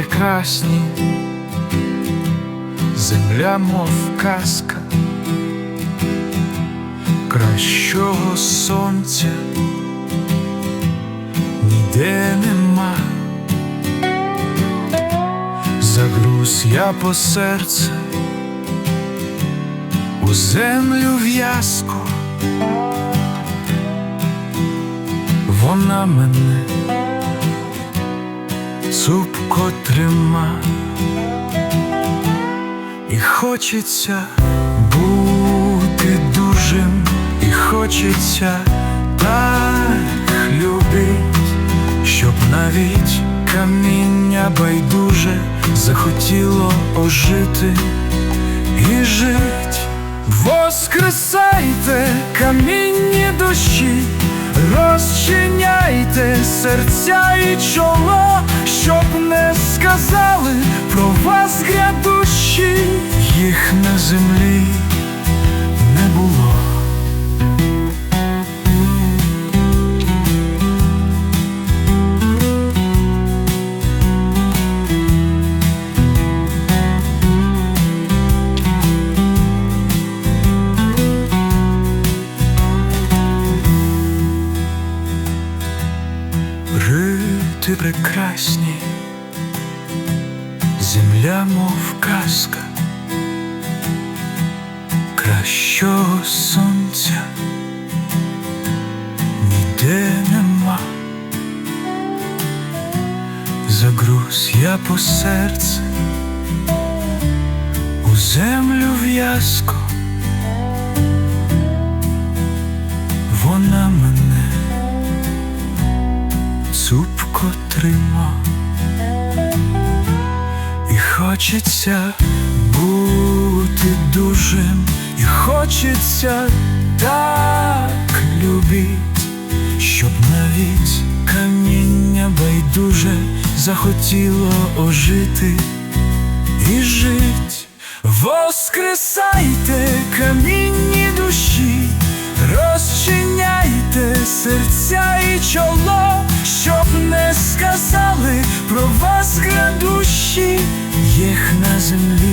прекрасні, земля, мов казка, кращого сонця. Ніде нема. Загруз я по серце у землю в'язку, вона мене цупко трима, і хочеться бути дужим, і хочеться так любить, щоб навіть каміння байдуже захотіло ожити. І жить. Воскресайте камінні розчиняйте серця і чоло, щоб не сказали про вас грядущі, їх на землі Рити прекрасні, земля, мов казка, кращого сонця. Ніде нема. Загруз я по серце у землю в'язко, цупко трима, і хочеться бути дужим, і хочеться так любить, щоб навіть каміння байдуже захотіло ожити. І жить. Воскресайте камінні про вас грядущі, їх на землі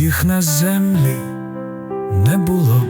Їх на землі не було.